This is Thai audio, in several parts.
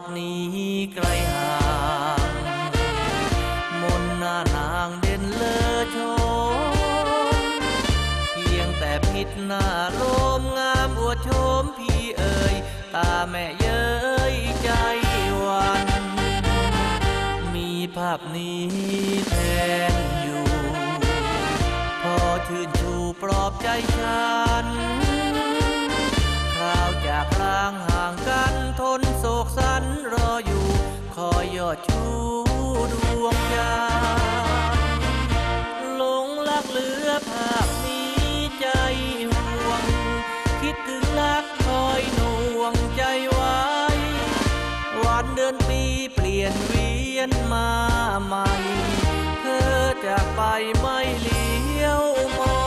าพนี้ไกลห่างมนหน้านางเด่นเลอโชมเพียงแต่พิษหน้าลมงามอวดโชมพี่เอ่ยตาแม่เย้ยใจหวัน มีภาพนี้ อยอดชูดวงใจหลงลักเหลือภาพนี้ใจห่วง คิดถึงรักคอยหน่วงใจไว้ วันเดือนปีเปลี่ยนเวียนมาใหม่ เธอจากไปไม่เลี้ยวมอ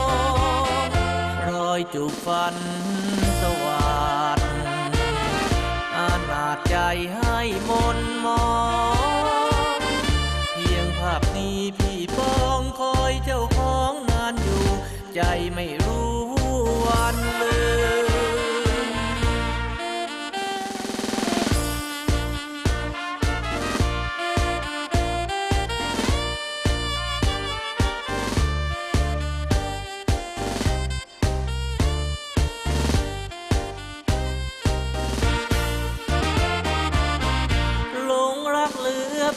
ง รอยจูบฟันสวัสดอานาจใจให้ มนมองเพียงภาพนี้พี่ปองคอยเจ้าของนานอยู่ ใจไม่รู้วันเลย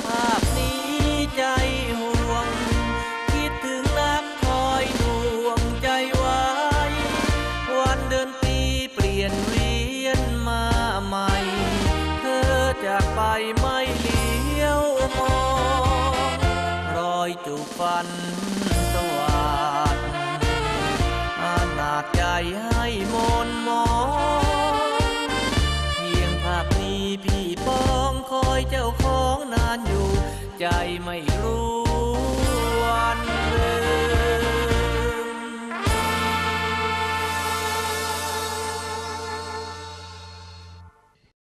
ภาพนี้ใจห่วง คิดถึงรักคอยหน่วงใจไว้ วันเดือนปีเปลี่ยนเวียนมาใหม่ เธอจากไปไม่เลี้ยวมอง รอยจูบฟันสวัสดอานาจใจให้มนมองเพียงภาพนี้พี่ปองคอยเจ้าของ นานอยู่ ใจไม่รู้